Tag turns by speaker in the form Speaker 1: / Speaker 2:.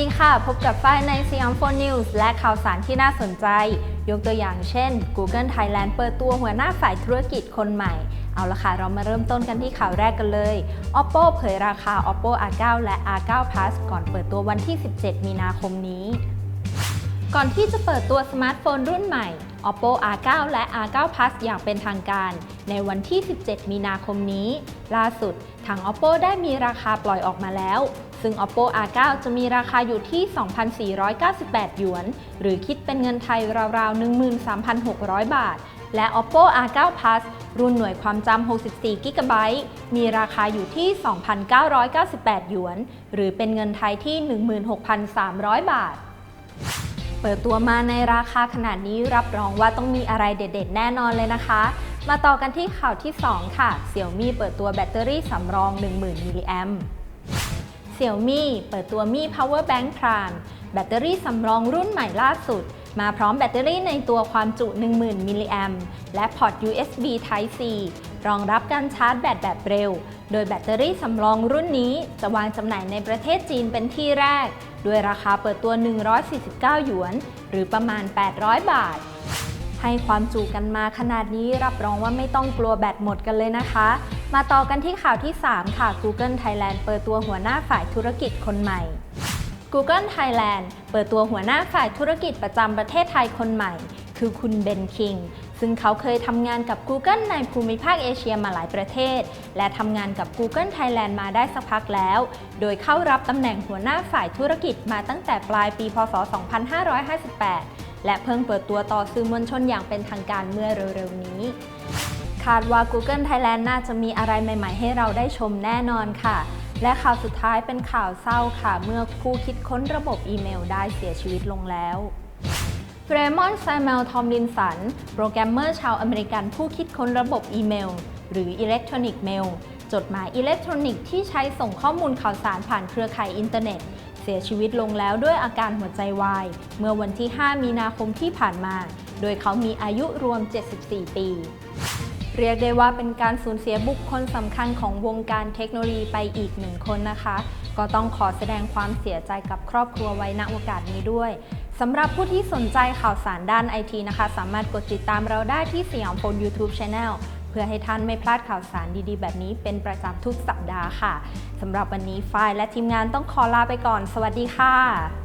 Speaker 1: ดีค่ะ พบกับฝ้ายใน s ยามโฟนิวส์และข่าวสารที่น่าสนใจ ยกตัวอย่างเช่น Google Thailand เปิดตัวหัวหน้าฝ่ายธุรกิจคนใหม่ เอาละค่ะ เรามาเริ่มต้นกันที่ข่าวแรกกันเลย Oppo เผยราคา Oppo R9 และ R9 Plus ก่อนเปิดตัววันที่ 17 มีนาคมนี้ ก่อนที่จะเปิดตัวสมาร์ทโฟนรุ่นใหม่ Oppo R9 และ R9 Plus อย่างเป็นทางการ ในวันที่ 17 มีนาคมนี้ ล่าสุด ทาง Oppo ได้มีราคาปล่อยออกมาแล้ว ซึ่ง Oppo R9 จะมีราคาอยู่ที่ 2,498 หยวน หรือคิดเป็นเงินไทยราวๆ 13,600 บาท และ Oppo R9 Plus รุ่นหน่วยความจำ 64 g b มีราคาอยู่ที่ 2,998 หยวน หรือเป็นเงินไทยที่ 16,300 บาท เปิดตัวมาในราคาขนาดนี้รับรองว่าต้องมีอะไรเด็ด ๆ แน่นอนเลยนะคะ มาต่อกันที่ข่าวที่ 2 ค่ะ Xiaomi เปิดตัวแบตเตอรี่สำรอง 10,000 มิลลิแอม Xiaomi เปิดตัว Mi Power Bank Prime แบตเตอรี่สำรองรุ่นใหม่ล่าสุด มาพร้อมแบตเตอรี่ในตัวความจุ 10,000 มิลลิแอมและพอร์ต USB Type C รองรับการชาร์จแบตแบบเร็ว โดยแบตเตอรี่สำรองรุ่นนี้จะวางจำหน่ายในประเทศจีนเป็นที่แรก ด้วยราคาเปิดตัว 149 หยวน หรือประมาณ 800 บาท ให้ความจุกันมาขนาดนี้รับรองว่าไม่ต้องกลัวแบตหมดกันเลยนะคะ มาต่อกันที่ข่าวที่ 3 ค่ะ Google Thailand เปิดตัวหัวหน้าฝ่ายธุรกิจคนใหม่ Google Thailand เปิดตัวหัวหน้าฝ่ายธุรกิจประจำประเทศไทยคนใหม่ คือคุณเบนคิง ซึ่งเขาเคยทำงานกับ Google ในภูมิภาคเอเชียมาหลายประเทศ และทำงานกับ Google Thailand มาได้สักพักแล้ว โดยเข้ารับตำแหน่งหัวหน้าฝ่ายธุรกิจมาตั้งแต่ปลายปีพศ 2558 และเพิ่งเปิดตัวต่อสื่อมวลชนอย่างเป็นทางการเมื่อเร็วๆนี้คาดว่า Google Thailand น่าจะมีอะไรใหม่ ๆ ให้เราได้ชมแน่นอนค่ะ และข่าวสุดท้ายเป็นข่าวเศร้าค่ะ เมื่อผู้คิดค้นระบบอีเมลได้เสียชีวิตลงแล้วเรมอนด์ไซเมลทอมลินสัน โปรแกรมเมอร์ชาวอเมริกันผู้คิดค้นระบบอีเมล หรืออิเล็กทรอนิกส์เมล จดหมายอิเล็กทรอนิกส์ที่ใช้ส่งข้อมูลข่าวสารผ่านเครือข่ายอินเทอร์เน็ต เสียชีวิตลงแล้วด้วยอาการหัวใจวาย เมื่อวันที่ 5 มีนาคมที่ผ่านมา โดยเขามีอายุรวม 74 ปี เรียกได้ว่าเป็นการสูญเสียบุคคลสำคัญของวงการเทคโนโลยีไปอีกหนึ่งคนนะคะ ก็ต้องขอแสดงความเสียใจกับครอบครัวไว้ณโอกาสนี้ด้วยสำหรับผู้ที่สนใจข่าวสารด้านไอทีนะคะ สามารถกดติดตามเราได้ที่สยามโฟน YouTube Channel เพื่อให้ท่านไม่พลาดข่าวสารดีๆ แบบนี้เป็นประจำทุกสัปดาห์ค่ะสำหรับวันนี้ฝ้ายและทีมงานต้องขอลาไปก่อน สวัสดีค่ะ